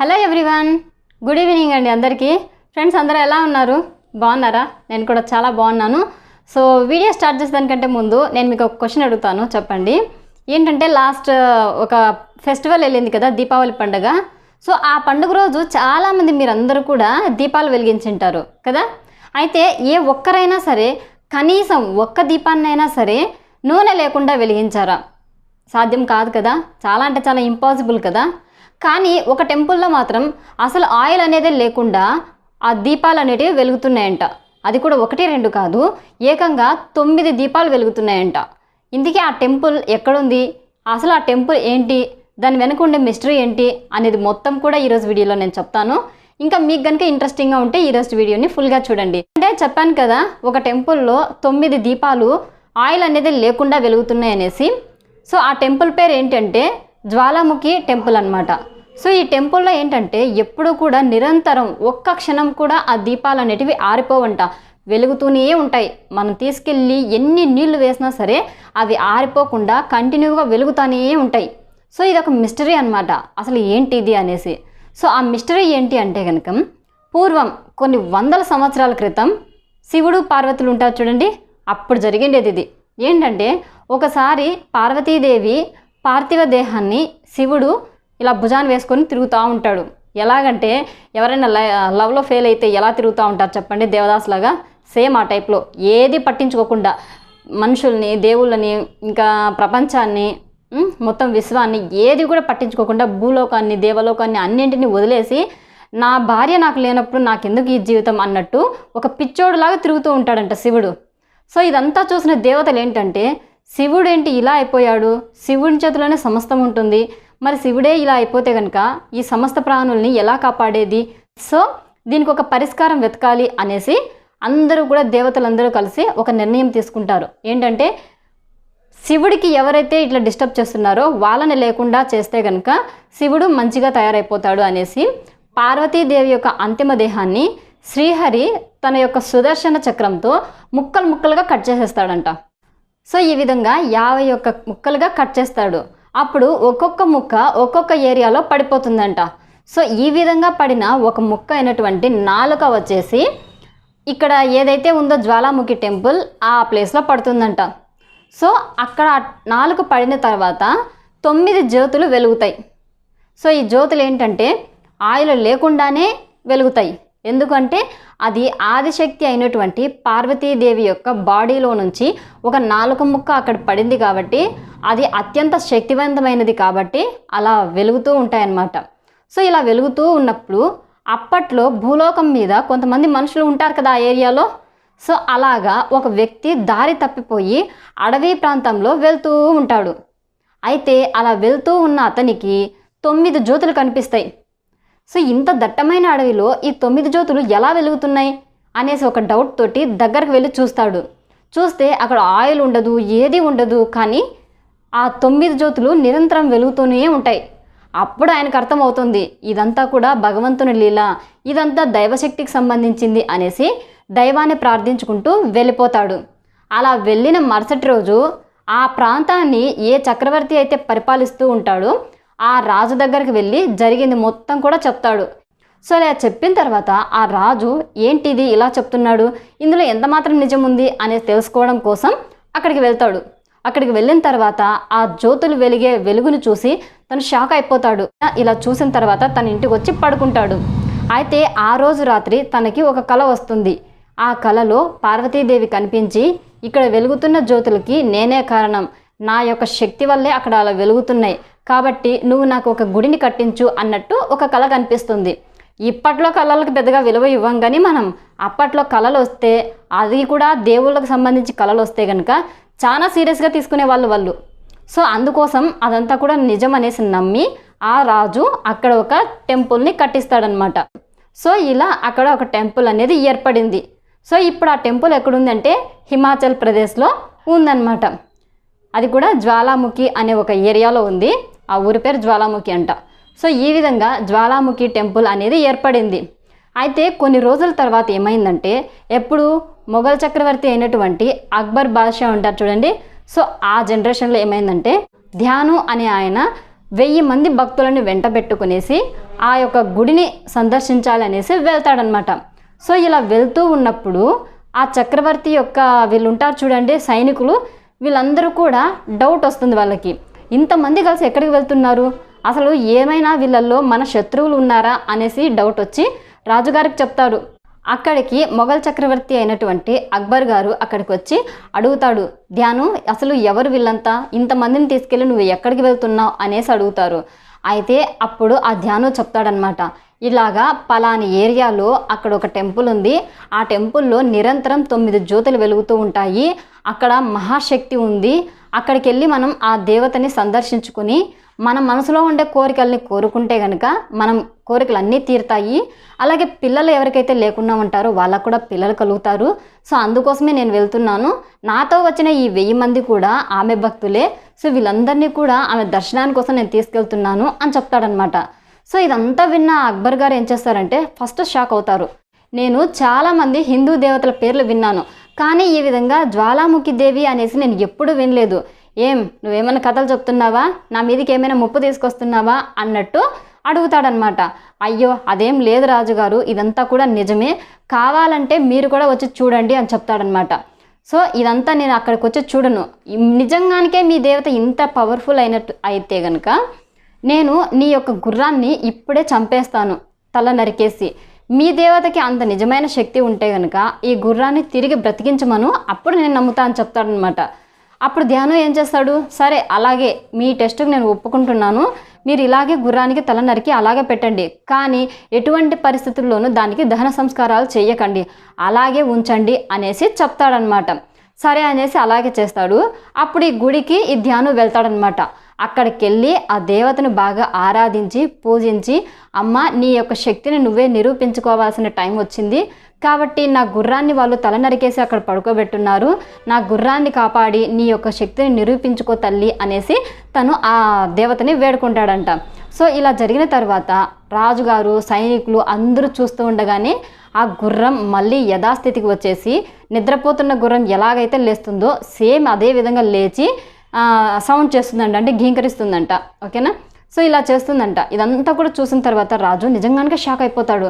Hello everyone good evening అండి అందరికీ. Friends అందరూ ఎలా ఉన్నారు? బాగున్నారా? నేను కూడా చాలా బాగున్నాను. సో వీడియో స్టార్ట్ చేసేదానికంటే ముందు నేను మీకు ఒక క్వశ్చన్ అడుగుతాను. చెప్పండి. ఏంటంటే లాస్ట్ uh, ఒక ఫెస్టివల్ వెళ్ళింది కదా దీపావళి పండుగ. సో ఆ పండుగ రోజు చాలామంది మీరందరూ కూడా దీపాలు వెలిగించింటారు కదా? అయితే ఏ ఒక్కరైనా సరే కనీసం ఒక్క దీపాన్నైనా సరే నూనె లేకుండా వెలిగించారా? సాధ్యం కాదు కదా? చాలా అంటే చాలా ఇంపాసిబుల్ కదా? కానీ ఒక టెంపుల్లో మాత్రం అసలు ఆయిల్ అనేది లేకుండా ఆ దీపాలు అనేటివి వెలుగుతున్నాయంట. అది కూడా ఒకటి రెండు కాదు ఏకంగా తొమ్మిది దీపాలు వెలుగుతున్నాయంట. ఇందుకే ఆ టెంపుల్ ఎక్కడుంది? అసలు ఆ టెంపుల్ ఏంటి? దాని వెనక ఉండే మిస్టరీ ఏంటి? అనేది మొత్తం కూడా ఈరోజు వీడియోలో నేను చెప్తాను. ఇంకా మీకు కనుక ఇంట్రెస్టింగ్గా ఉంటే ఈరోజు వీడియోని ఫుల్గా చూడండి. అంటే చెప్పాను కదా ఒక టెంపుల్లో తొమ్మిది దీపాలు ఆయిల్ అనేది లేకుండా వెలుగుతున్నాయి అనేసి. సో ఆ టెంపుల్ పేరు ఏంటంటే జ్వాలాముఖి టెంపుల్ అన్నమాట. సో ఈ టెంపుల్లో ఏంటంటే ఎప్పుడూ కూడా నిరంతరం ఒక్క క్షణం కూడా ఆ దీపాలు అనేటివి ఆరిపోవంట. వెలుగుతూనే ఉంటాయి. మనం తీసుకెళ్ళి ఎన్ని నీళ్ళు వేసినా సరే అవి ఆరిపోకుండా కంటిన్యూగా వెలుగుతూనే ఉంటాయి. సో ఇది ఒక మిస్టరీ అనమాట అసలు ఏంటి ఇది అనేసి. సో ఆ మిస్టరీ ఏంటి అంటే కనుక పూర్వం కొన్ని వందల సంవత్సరాల క్రితం శివుడు పార్వతులు ఉంటారు చూడండి. అప్పుడు జరిగిండేది ఇది. ఏంటంటే ఒకసారి పార్వతీదేవి పార్థివ దేహాన్ని శివుడు ఇలా భుజాన్ని వేసుకొని తిరుగుతూ ఉంటాడు. ఎలాగంటే ఎవరైనా లై లవ్లో ఫెయిల్ అయితే ఎలా తిరుగుతూ ఉంటారు చెప్పండి? దేవదాసులాగా సేమ్ ఆ టైప్లో ఏది పట్టించుకోకుండా మనుషుల్ని దేవుళ్ళని ఇంకా ప్రపంచాన్ని మొత్తం విశ్వాన్ని ఏది కూడా పట్టించుకోకుండా భూలోకాన్ని దేవలోకాన్ని అన్నింటినీ వదిలేసి నా భార్య నాకు లేనప్పుడు నాకెందుకు ఈ జీవితం అన్నట్టు ఒక పిచ్చోడులాగా తిరుగుతూ ఉంటాడంట శివుడు. సో ఇదంతా చూసిన దేవతలు ఏంటంటే శివుడు ఏంటి ఇలా అయిపోయాడు? శివుడి చేతిలోనే సమస్తం ఉంటుంది. మరి శివుడే ఇలా అయిపోతే కనుక ఈ సమస్త ప్రాణుల్ని ఎలా కాపాడేది? సో దీనికి ఒక పరిష్కారం వెతకాలి అనేసి అందరూ కూడా దేవతలందరూ కలిసి ఒక నిర్ణయం తీసుకుంటారు. ఏంటంటే శివుడికి ఎవరైతే ఇట్లా డిస్టర్బ్ చేస్తున్నారో వాళ్ళని లేకుండా చేస్తే కనుక శివుడు మంచిగా తయారైపోతాడు అనేసి పార్వతీదేవి యొక్క అంతిమ దేహాన్ని శ్రీహరి తన యొక్క సుదర్శన చక్రంతో ముక్కలు ముక్కలుగా కట్ చేసేస్తాడంట. సో ఈ విధంగా యాభై ఒక్క ముక్కలుగా కట్ చేస్తాడు. అప్పుడు ఒక్కొక్క ముక్క ఒక్కొక్క ఏరియాలో పడిపోతుందంట. సో ఈ విధంగా పడిన ఒక ముక్క అయినటువంటి నాలుక వచ్చేసి ఇక్కడ ఏదైతే ఉందో జ్వాలాముఖి టెంపుల్ ఆ ప్లేస్లో పడుతుందంట. సో అక్కడ నాలుగు నాలుక పడిన తర్వాత తొమ్మిది జ్యోతులు వెలుగుతాయి. సో ఈ జ్యోతులు ఏంటంటే ఆయిల్ లేకుండానే వెలుగుతాయి. ఎందుకంటే అది ఆదిశక్తి అయినటువంటి పార్వతీదేవి యొక్క బాడీలో నుంచి ఒక నాలుక ముక్క అక్కడ పడింది కాబట్టి అది అత్యంత శక్తివంతమైనది కాబట్టి అలా వెలుగుతూ ఉంటాయన్నమాట. సో ఇలా వెలుగుతూ ఉన్నప్పుడు అప్పట్లో భూలోకం మీద కొంతమంది మనుషులు ఉంటారు కదా ఆ ఏరియాలో. సో అలాగా ఒక వ్యక్తి దారి తప్పిపోయి అడవి ప్రాంతంలో వెళ్తూ ఉంటాడు. అయితే అలా వెళ్తూ ఉన్న అతనికి తొమ్మిది జ్యోతులు కనిపిస్తాయి. సో ఇంత దట్టమైన అడవిలో ఈ తొమ్మిది జ్యోతులు ఎలా వెలుగుతున్నాయి అనేసి ఒక డౌట్ తోటి దగ్గరకు వెళ్ళి చూస్తాడు. చూస్తే అక్కడ ఆయిల్ ఉండదు ఏది ఉండదు కానీ ఆ తొమ్మిది జ్యోతులు నిరంతరం వెలుగుతూనే ఉంటాయి. అప్పుడు ఆయనకు అర్థమవుతుంది ఇదంతా కూడా భగవంతుని లీల ఇదంతా దైవశక్తికి సంబంధించింది అనేసి దైవాన్ని ప్రార్థించుకుంటూ వెళ్ళిపోతాడు. అలా వెళ్ళిన మరుసటి రోజు ఆ ప్రాంతాన్ని ఏ చక్రవర్తి అయితే పరిపాలిస్తూ ఉంటాడో ఆ రాజు దగ్గరికి వెళ్ళి జరిగింది మొత్తం కూడా చెప్తాడు. సో ఇలా చెప్పిన తర్వాత ఆ రాజు ఏంటిది ఇలా చెప్తున్నాడు? ఇందులో ఎంత మాత్రం నిజం ఉంది అనేది తెలుసుకోవడం కోసం అక్కడికి వెళ్తాడు. అక్కడికి వెళ్ళిన తర్వాత ఆ జ్యోతులు వెలిగే వెలుగును చూసి తను షాక్ అయిపోతాడు. ఇలా చూసిన తర్వాత తన ఇంటికి వచ్చి పడుకుంటాడు. అయితే ఆ రోజు రాత్రి తనకి ఒక కళ వస్తుంది. ఆ కళలో పార్వతీదేవి కనిపించి ఇక్కడ వెలుగుతున్న జ్యోతులకి నేనే కారణం. నా యొక్క శక్తి వల్లే అక్కడ అలా వెలుగుతున్నాయి. కాబట్టి నువ్వు నాకు ఒక గుడిని కట్టించు అన్నట్టు ఒక కళ కనిపిస్తుంది. ఇప్పట్లో కళలకు పెద్దగా విలువ ఇవ్వం కానీ మనం అప్పట్లో కళలు వస్తే అది కూడా దేవుళ్ళకు సంబంధించి కళలు వస్తే కనుక చాలా సీరియస్గా తీసుకునే వాళ్ళు వాళ్ళు. సో అందుకోసం అదంతా కూడా నిజం అనేసి నమ్మి ఆ రాజు అక్కడ ఒక టెంపుల్ని కట్టిస్తాడనమాట. సో ఇలా అక్కడ ఒక టెంపుల్ అనేది ఏర్పడింది. సో ఇప్పుడు ఆ టెంపుల్ ఎక్కడుందంటే హిమాచల్ ప్రదేశ్లో ఉందన్నమాట అది కూడా జ్వాలాముఖి అనే ఒక ఏరియాలో ఉంది. ఆ ఊరి పేరు జ్వాలాముఖి అంట. సో ఈ విధంగా జ్వాలాముఖి టెంపుల్ అనేది ఏర్పడింది. అయితే కొన్ని రోజుల తర్వాత ఏమైందంటే ఎప్పుడు మొఘల్ చక్రవర్తి అయినటువంటి అక్బర్ బాద్షా ఉంటారు చూడండి. సో ఆ జనరేషన్లో ఏమైందంటే ధ్యాను అనే ఆయన వెయ్యి మంది భక్తులను వెంట పెట్టుకునేసి ఆ యొక్క గుడిని సందర్శించాలనేసి వెళ్తాడనమాట సో ఇలా వెళ్తూ ఉన్నప్పుడు ఆ చక్రవర్తి యొక్క వీళ్ళు ఉంటారు చూడండి సైనికులు వీళ్ళందరూ కూడా డౌట్ వస్తుంది వాళ్ళకి. ఇంతమంది కలిసి ఎక్కడికి వెళ్తున్నారు? అసలు ఏమైనా వీళ్ళల్లో మన శత్రువులు ఉన్నారా అనేసి డౌట్ వచ్చి రాజుగారికి చెప్తారు అక్కడికి మొఘల్ చక్రవర్తి అయినటువంటి అక్బర్ గారు అక్కడికి వచ్చి అడుగుతాడు ధ్యాను అసలు ఎవరు వీళ్ళంతా? ఇంతమందిని తీసుకెళ్ళి నువ్వు ఎక్కడికి వెళ్తున్నావు? అనేసి అడుగుతారు. అయితే అప్పుడు ఆ ధ్యాను చెప్తాడనమాట ఇలాగా పలాని ఏరియాలో అక్కడ ఒక టెంపుల్ ఉంది. ఆ టెంపుల్లో నిరంతరం తొమ్మిది జ్యోతులు వెలుగుతూ ఉంటాయి. అక్కడ మహాశక్తి ఉంది. అక్కడికి వెళ్ళి మనం ఆ దేవతని సందర్శించుకొని మన మనసులో ఉండే కోరికల్ని కోరుకుంటే కనుక మనం కోరికలు అన్నీ తీరుతాయి. అలాగే పిల్లలు ఎవరికైతే లేకుండా ఉంటారో వాళ్ళకు కూడా పిల్లలు కలుగుతారు. సో అందుకోసమే నేను వెళ్తున్నాను. నాతో వచ్చిన ఈ వెయ్యి మంది కూడా ఆమె భక్తులే. సో వీళ్ళందరినీ కూడా ఆమె దర్శనాని కోసం నేను తీసుకెళ్తున్నాను అని చెప్తాడనమాట సో ఇదంతా విన్న అక్బర్ గారు ఏం చేస్తారంటే ఫస్ట్ షాక్ అవుతారు. నేను చాలామంది హిందూ దేవతల పేర్లు విన్నాను. కానీ ఈ విధంగా జ్వాలాముఖి దేవి అనేసి నేను ఎప్పుడు వినలేదు. ఏం నువ్వేమైనా కథలు చెప్తున్నావా? నా మీదకి ఏమైనా ముప్పు తీసుకొస్తున్నావా? అన్నట్టు అడుగుతాడనమాట అయ్యో అదేం లేదు రాజుగారు ఇదంతా కూడా నిజమే. కావాలంటే మీరు కూడా వచ్చి చూడండి అని చెప్తాడనమాట సో ఇదంతా నేను అక్కడికి వచ్చి చూడను. నిజంగానికే మీ దేవత ఇంత పవర్ఫుల్ అయినట్టు అయితే కనుక నేను నీ యొక్క గుర్రాన్ని ఇప్పుడే చంపేస్తాను తల నరికేసి. మీ దేవతకి అంత నిజమైన శక్తి ఉంటే గనుక ఈ గుర్రాన్ని తిరిగి బ్రతికించమను అప్పుడు నేను నమ్ముతా అని చెప్తాడనమాట అప్పుడు ధ్యానం ఏం చేస్తాడు? సరే అలాగే మీ టెస్ట్కి నేను ఒప్పుకుంటున్నాను. మీరు ఇలాగే గుర్రానికి తల నరికి అలాగే పెట్టండి. కానీ ఎటువంటి పరిస్థితుల్లోనూ దానికి దహన సంస్కారాలు చేయకండి అలాగే ఉంచండి అనేసి చెప్తాడనమాట సరే అనేసి అలాగే చేస్తాడు. అప్పుడు ఈ గుడికి ఈ ధ్యానం వెళ్తాడనమాట అక్కడికి వెళ్ళి ఆ దేవతను బాగా ఆరాధించి పూజించి అమ్మ నీ యొక్క శక్తిని నువ్వే నిరూపించుకోవాల్సిన టైం వచ్చింది. కాబట్టి నా గుర్రాన్ని వాళ్ళు తల నరికేసి అక్కడ పడుకోబెట్టున్నారు. నా గుర్రాన్ని కాపాడి నీ యొక్క శక్తిని నిరూపించుకో తల్లి అనేసి తను ఆ దేవతని వేడుకుంటాడంట. సో ఇలా జరిగిన తర్వాత రాజుగారు సైనికులు అందరూ చూస్తూ ఉండగానే ఆ గుర్రం మళ్ళీ యథాస్థితికి వచ్చేసి నిద్రపోతున్న గుర్రం ఎలాగైతే లేస్తుందో సేమ్ అదే విధంగా లేచి సౌండ్ చేస్తుందంట అంటే ఘీంకరిస్తుందంట ఓకేనా? సో ఇలా చేస్తుందంట. ఇదంతా కూడా చూసిన తర్వాత రాజు నిజంగానే షాక్ అయిపోతాడు.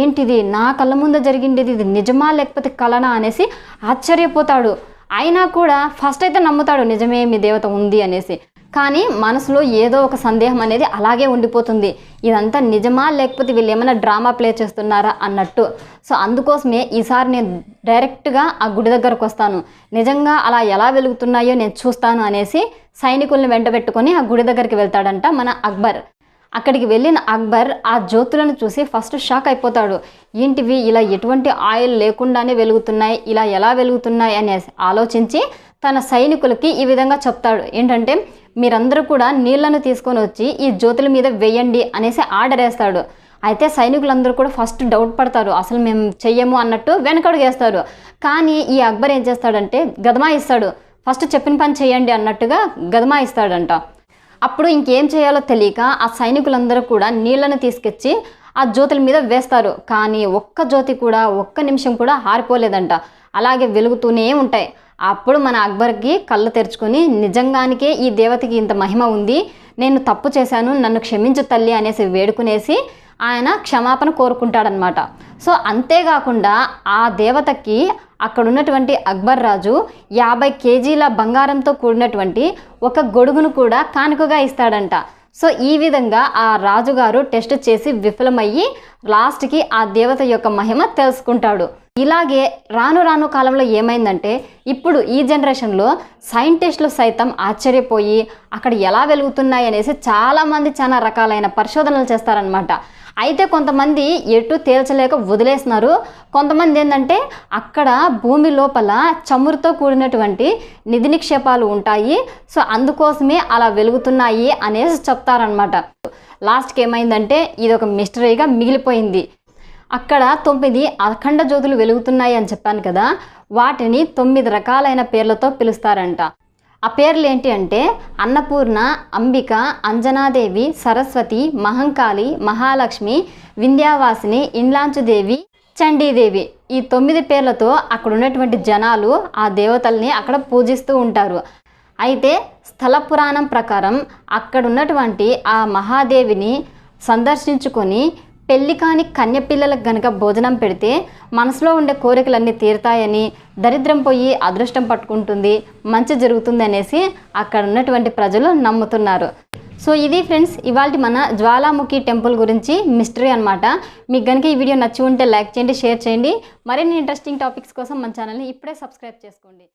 ఏంటిది? నా కళ్ళ ముందు జరిగింది ఇది నిజమా లేకపోతే కలనా అనేసి ఆశ్చర్యపోతాడు. అయినా కూడా ఫస్ట్ అయితే నమ్ముతాడు నిజమే మీ దేవత ఉంది అనేసి. కానీ మనసులో ఏదో ఒక సందేహం అనేది అలాగే ఉండిపోతుంది. ఇదంతా నిజమా? లేకపోతే వీళ్ళు ఏమైనా డ్రామా ప్లే చేస్తున్నారా? అన్నట్టు. సో అందుకోసమే ఈసారి నేను డైరెక్ట్గా ఆ గుడి దగ్గరకు వస్తాను. నిజంగా అలా ఎలా వెలుగుతున్నాయో నేను చూస్తాను అనేసి సైనికుల్ని వెంటబెట్టుకొని ఆ గుడి దగ్గరికి వెళ్తాడంట మన అక్బర్. అక్కడికి వెళ్ళిన అక్బర్ ఆ జ్యోతులను చూసి ఫస్ట్ షాక్ అయిపోతాడు. ఏంటివి? ఇలా ఎటువంటి ఆయిల్ లేకుండానే వెలుగుతున్నాయి? ఇలా ఎలా వెలుగుతున్నాయి? అనేసి ఆలోచించి తన సైనికులకి ఈ విధంగా చెప్తాడు. ఏంటంటే మీరందరూ కూడా నీళ్ళను తీసుకొని వచ్చి ఈ జ్యోతుల మీద వేయండి అనేసి ఆర్డర్ వేస్తాడు. అయితే సైనికులందరూ కూడా ఫస్ట్ డౌట్ పడతారు అసలు మేము చెయ్యము అన్నట్టు వెనకడుగేస్తారు. కానీ ఈ అక్బర్ ఏం చేస్తాడంటే గదమా ఇస్తాడు. ఫస్ట్ చెప్పిన పని చేయండి అన్నట్టుగా గదమా ఇస్తాడంట. అప్పుడు ఇంకేం చేయాలో తెలియక ఆ సైనికులందరూ కూడా నీళ్ళను తీసుకొచ్చి ఆ జ్యోతుల మీద వేస్తారు. కానీ ఒక్క జ్యోతి కూడా ఒక్క నిమిషం కూడా ఆరిపోలేదంట. అలాగే వెలుగుతూనే ఉంటాయి. అప్పుడు మన అక్బర్కి కళ్ళు తెరుచుకొని నిజంగానికే ఈ దేవతకి ఇంత మహిమ ఉంది నేను తప్పు చేశాను నన్ను క్షమించు తల్లి అనేసి వేడుకునేసి ఆయన క్షమాపణ కోరుకుంటాడనమాట సో అంతేకాకుండా ఆ దేవతకి అక్కడ ఉన్నటువంటి అక్బర్ రాజు యాభై కేజీల బంగారంతో కూడినటువంటి ఒక గొడుగును కూడా కానుకగా ఇస్తాడంట. సో ఈ విధంగా ఆ రాజుగారు టెస్ట్ చేసి విఫలమయ్యి లాస్ట్కి ఆ దేవత యొక్క మహిమ తెలుసుకుంటాడు. ఇలాగే రాను రాను కాలంలో ఏమైందంటే ఇప్పుడు ఈ జనరేషన్లో సైంటిస్టులు సైతం ఆశ్చర్యపోయి అక్కడ ఎలా వెలుగుతున్నాయి అనేసి చాలామంది చాలా రకాలైన పరిశోధనలు చేస్తారనమాట అయితే కొంతమంది ఎటు తేల్చలేక వదిలేస్తున్నారు. కొంతమంది ఏంటంటే అక్కడ భూమి లోపల చమురుతో కూడినటువంటి నిధి నిక్షేపాలు ఉంటాయి. సో అందుకోసమే అలా వెలుగుతున్నాయి అనేసి చెప్తారనమాట లాస్ట్కి ఏమైందంటే ఇది ఒక మిస్టరీగా మిగిలిపోయింది. అక్కడ తొమ్మిది అఖండ జ్యోతులు వెలుగుతున్నాయి అని చెప్పాను కదా వాటిని తొమ్మిది రకాలైన పేర్లతో పిలుస్తారంట. ఆ పేర్లు ఏంటి అంటే అన్నపూర్ణ అంబిక అంజనాదేవి సరస్వతి మహంకాళి మహాలక్ష్మి వింధ్యావాసిని ఇండ్లాంచుదేవి చండీదేవి. ఈ తొమ్మిది పేర్లతో అక్కడ ఉన్నటువంటి జనాలు ఆ దేవతల్ని అక్కడ పూజిస్తూ ఉంటారు. అయితే స్థల పురాణం ప్రకారం అక్కడ ఉన్నటువంటి ఆ మహాదేవిని సందర్శించుకొని పెళ్ళి కాని కన్య పిల్లలకు గనక భోజనం పెడితే మనసులో ఉండే కోరికలన్నీ తీరుతాయని దరిద్రం పోయి అదృష్టం పట్టుకుంటుంది మంచి జరుగుతుంది అనేసి అక్కడ ఉన్నటువంటి ప్రజలు నమ్ముతున్నారు. సో ఇది ఫ్రెండ్స్ ఇవాళ మన జ్వాలాముఖి టెంపుల్ గురించి మిస్టరీ అనమాట మీకు కనుక ఈ వీడియో నచ్చి ఉంటే లైక్ చేయండి షేర్ చేయండి. మరిన్ని ఇంట్రెస్టింగ్ టాపిక్స్ కోసం మన ఛానల్ని ఇప్పుడే సబ్స్క్రైబ్ చేసుకోండి.